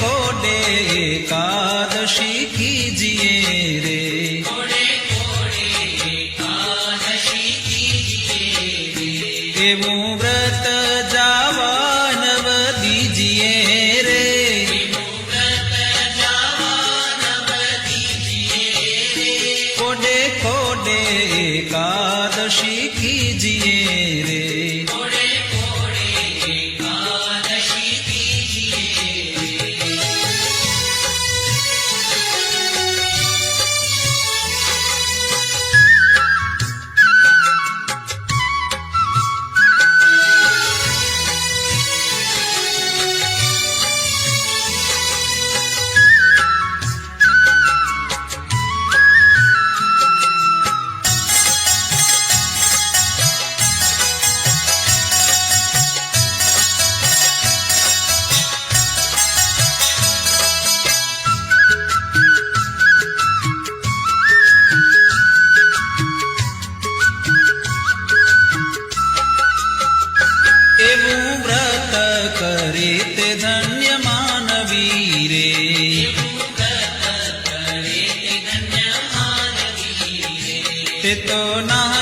কোডে কাদশি কিজিয়ে রে এবং ব্রত